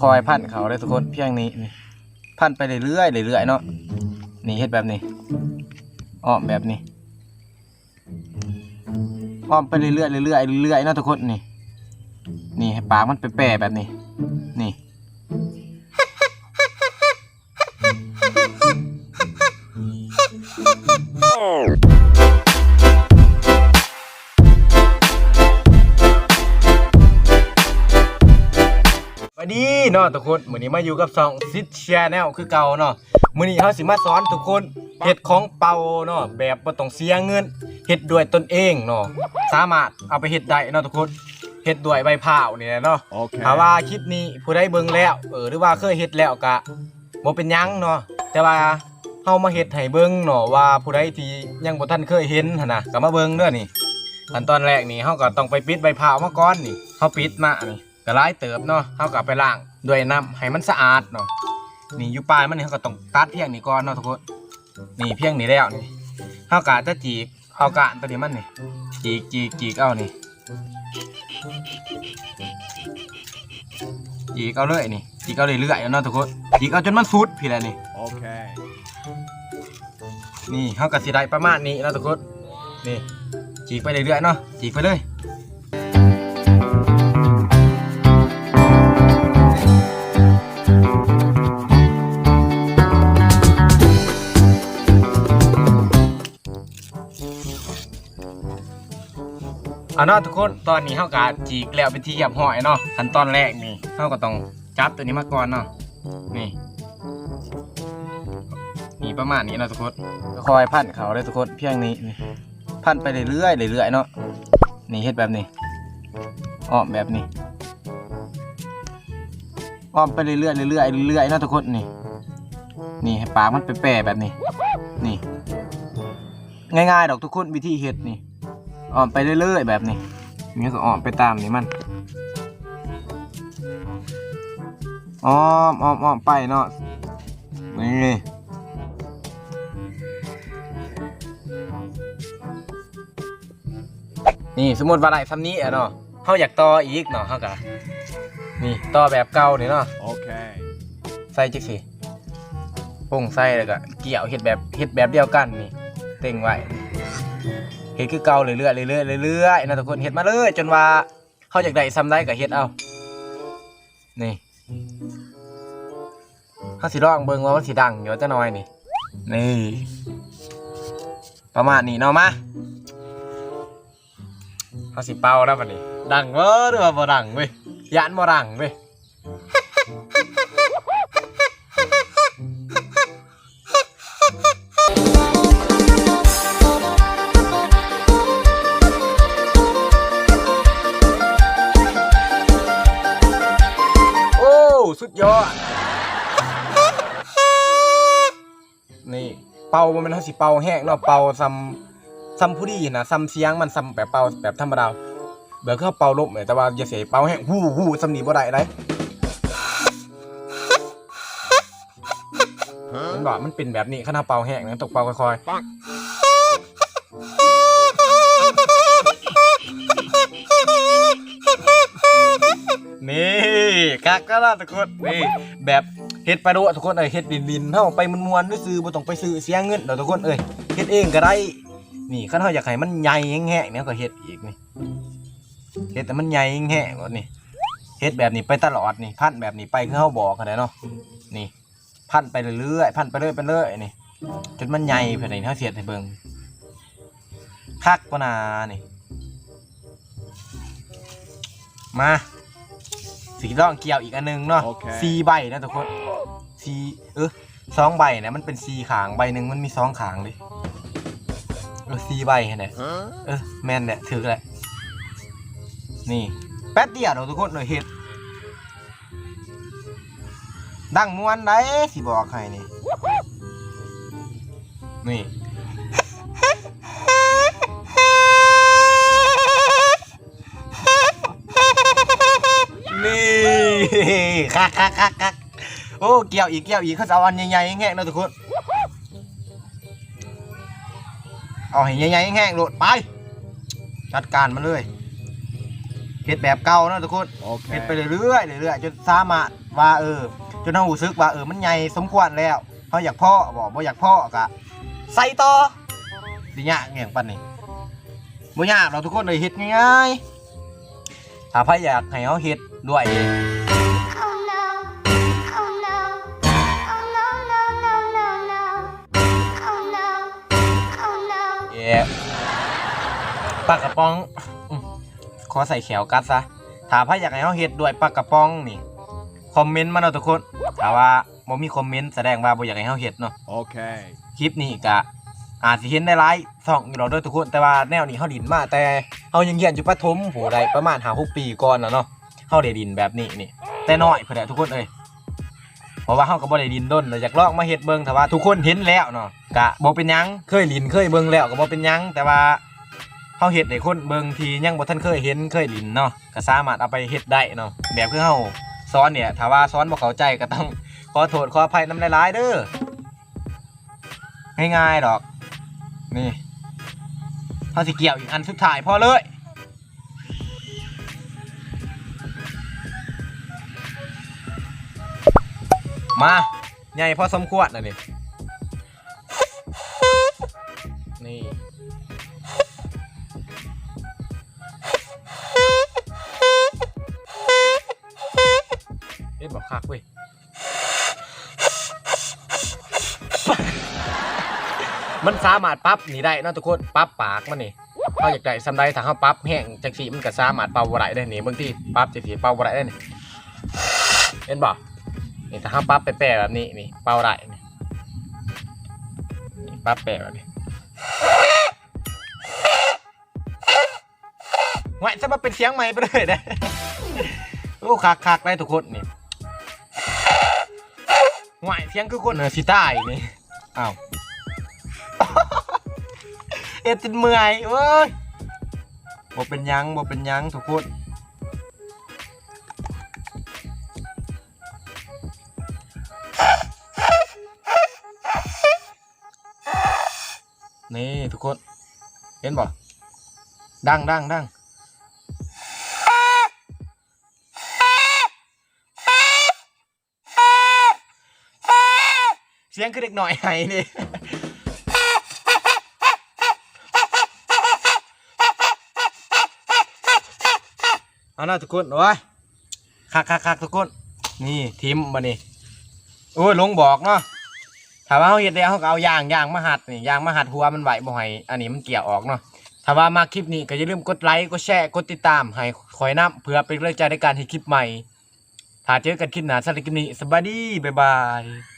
คอยพันเขาเลยทุกคนเพียงนี้นี่พันไปเรื่อยๆเรื่อยๆเนาะนี่เฮ็ดแบบนี้อ้อมแบบนี้อ้อมไปเรื่อยๆเรื่อยๆเรื่อยๆเนาะทุกคนนี่ นี่ให้ปากมันไปแปรแบบนี้ ทุกคนมื้อนี้มาอยู่กับซองซิดแชนแนลคือเก่าเนาะมื้อนี้เฮาสิมาสอนทุกคนเฮ็ดของเป่าเนาะแบบบ่ต้องเสียเงินเฮ็ดด้วยตนเองเนาะสามารถเอาไปเฮ็ดได้เนาะทุกคนเฮ็ดด้วยใบพร้าวนี่แหละเนาะ Okay. ถ้าว่าคลิปนี้ผู้ใดเบิ่งแล้วเออหรือว่าเคยเฮ็ดแล้วก็บ่เป็นหยังเนาะแต่ว่าเฮามาเฮ็ดให้เบิ่งเนาะว่าผู้ใดที่ยังบ่ทันเคยเห็นหั่นน่ะก็มาเบิ่งเด้อนี่ขั้นตอนแรกนี่เฮาก็ต้องไปปิดใบพร้าวมาก่อนนี่เฮาปิดมานี่ ก็หลายเติบเนาะเฮาก็เอาไปล้างด้วยน้ำให้มันสะอาดเนาะนี่อยู่ปลายมันนี่เฮาก็ต้องตัดเพียงนี้ก่อนเนาะทุกคนนี่เพียงนี้แล้วนี่เฮาก็จะจีกเอากะตัวนี้มันนี่จีกจีกจีกเอานี่จีกเอาเลยนี่จีกเอาเรื่อยๆเอาเนาะทุกคนจีกเอาจนมันสุดพี่แหละนี่ Okay. นี่เขาก็สิได้ประมาณนี้เนาะทุกคนนี่จีกไปเรื่อยๆเนาะจีกไปเลย เอาเนาะทุกคนตอนนี้เขาก็จีกแล้วเป็นที่เรียบร้อยเนาะขั้นตอนแรกนี่เขาก็ต้องจับตัวนี้มาก่อนเนาะนี่นี่ประมาณนี้เนาะทุกคนคอยพันเขาเลยทุกคนเพียงนี้นี่พันไปเรื่อยๆเรื่อยๆเนาะนี่เฮ็ดแบบนี้อ้อมแบบนี้อ้อมไปเรื่อยๆเรื่อยๆเรื่อยๆเนาะทุกคนนี่นี่ให้ปากมันไปแปะแบบนี้ นี่ ง่ายๆดอกทุกคนวิธีเฮ็ดนี่ อ้อมไปเรื่อยๆแบบนี้นี่ก็อ้อมไปตามนี่มันอ้อมอ้อมอ้อมไปเนาะนี่นี่สมมติว่าได้ซ้ำนี้อะเนาะเขาอยากต่ออีกเนาะเขากะนี่ต่อแบบเก่านี่เนาะ Okay. ใส่จิกสิปุ่งใส่แล้วก็เกี่ยวเฮ็ดแบบเฮ็ดแบบเดียวกันนี่เต็งไว้ เฮ็ดคือเก่าเรื่อยๆเรื่อยๆเรื่อยๆนะทุกคนเฮ็ดมาเลยจนว่าเขาอยากได้ซ้ำได้ก็เฮ็ดเอานี่เขาสิลองเบิ่งว่ามันสิดังเดี๋ยวจะน้อยนี่นี่ ประมาณนี้เนาะมาเขาสิเป่าแล้วบัดนี้ ดังเว้อหรือว่าบ่ดังเว้ยยานบ่ดังเว้ย เป่าบ่แมันเขาสิเป่าแห้งเนาะเป่าซ้ำซ้ำผู้ดีนะซ้ำเสียงมันซ้ำแบบเป่าแบบธรรมดาแบบเขาเป่าลมเนี่ยแต่ว่าอย่าเสียเป่าแห้งฮู้ฮู้ซ้ำนี้บ่ได้ไดมันบอกมันเป็นแบบนี้ขนาดเป่าแห้งนะตกเป่าค่อยๆนี่คักก็ล่ะทุกคนนี่แบบ เฮ็ดไปโดะทุกคนเอ้ยเฮ็ดดินๆเฮาไปมวนๆซื้อบ่ต้องไปซื้อเสียเงินเด้อทุกคนเอ้ยเฮ็ดเองก็ได้นี่คันเฮาอยากให้มันใหญ่แห้งๆเนี่ยก็เฮ็ดอีกนี่เฮ็ดแต่มันใหญ่แห้งๆก่อนนี่เฮ็ดแบบนี้ไปตลอดนี่พันแบบนี้ไปคือเฮาบอกกันแหละเนาะนี่พันไปเรื่อยๆพันไปเรื่อยไปเรื่อยนี่จนมันใหญ่เพิ่นนี่เฮาเสียดให้เบิ่งคักกว่านานี่มา สีร่องเกี่ยวอีกอันหนึงเนาะโอเค สี่ใบนะทุกคนสี่เออสองใบนะมันเป็นสี่ขางใบหนึ่งมันมีสองขางเลยเออสี่ใบเห็นไหม Huh? เออแมนเนี่ยถือแหละนี่แป๊บเดียวเราทุกคนหน่อยเห็ดดังมวนได้สิบอกให้นี่นี่นี่ คักคักคักคักโอ้เกี่ยวอีกเกี่ยวอีกเขาจะเอาอันใหญ่ๆแง่ๆนะทุกคนเอาให้ใหญ่ๆแห้งๆโหลดไปจัดการมาเลยเฮ็ดแบบเก่าเนาะทุกคนเฮ็ดไปเรื่อยๆเรื่อยๆจนสามารถว่าเออจนเฮารู้สึกว่าเออมันใหญ่สมควรแล้วเฮาอยากพ่อบ่บ่อยากพ่อก็ใส่ต่อสิยากอหย่างปานนี้บ่ยากเราทุกคนเลยเฮ็ดง่ายๆถ้าใครอยากให้เฮาเฮ็ดด้วย ปลากระป๋องอืมขอใส่แขวกัดซะถ้าใครอยากให้เฮาเฮ็ดด้วยปลากระป๋องนี่คอมเมนต์มาเนาะทุกคนถ้าว่าบ่มีคอมเมนต์แสดงว่าบ่อยากให้เฮาเฮ็ดเนาะ Okay. คลิปนี้ก็อาจสิเห็นได้หลายสองอยู่เราด้วยทุกคนแต่ว่าแนวนี้เฮาดินมาแต่เฮายังเรียนอยู่ประถมโหได้ประมาณ5 6ปีก่อนแล้วเนาะเฮาได้ดินแบบนี้นี่ แต่น้อยเพิ่นแหละทุกคนเอ้ยเพราะว่าเฮาก็บ่ได้ดินด้นเลยอยากลองมาเฮ็ดเบิ่งแต่ว่าทุกคนเห็นแล้วเนาะก็บ่เป็นหยังเคยดินเคยเบิ่งแล้วก็บ่เป็นหยังแต่ว่า เฮาเฮ็ดให้คนเบิ่งที่ยังบ่ทันเคยเห็นเคยดินเนาะก็สามารถเอาไปเฮ็ดได้เนาะแบบคือเฮาสอนเนี่ยถ้าว่าสอนบ่เข้าใจก็ต้องขอโทษขออภัยนำหลายๆเด้อง่ายๆดอก นี่เขาสิเกี่ยวอีกอันสุดท้ายพอเลยมาใหญ่พอสมควรนะนี่นี่ คักเว้ยมันสามารถปั๊บนี่ได้นะทุกคนปั๊บปากมันนี่เขาอยากได้สำได้ถ้าเขาปั๊บแห้งจังสีมันก็สามารถเป่าบ่ได้ได้นี่บางที่ปั๊บจังสีเป่าบ่ได้ได้นี่เห็นบ่นี่ถ้าเขาปั๊บไปแปะแบบนี้นี่เป่าได้นี่นี่ปั๊บแปะแบบนี้ไว้จะมาเป็นเสียงใหม่ไปเลยนะโอ้คักคักได้ทุกคนนี่ หวเสียงคือคนเหนือสิใต้นี่อ้าวเอ็ดจนเมื่อยเว้ยบ่เป็นยังบ่เป็นยังทุกคนนี่ทุกคน เห็นบ่ดังดังดัง เสียงคือเด็กหน่อยไห้นี่เอาหน้าทุกคนโอ้ยคักคักคักทุกคนนี่ทิมมานี่โอ้ยลงบอกเนาะถ้าว่าเขาเห็ดแล้วเขาก็เอายางยางมาหัดนี่ยางมาหัดหัวมันไหวบ่ให้อันนี้มันเกี่ยวออกเนาะถ้าว่ามาคลิปนี้ก็อย่าลืมกดไลค์กดแชร์กดติดตามให้คอยน้ำเพื่อเป็นกำลังใจในการให้คลิปใหม่ถ้าเจอกันคลิปหน้าสำหรับคลิปนี้สวัสดีบ๊ายบาย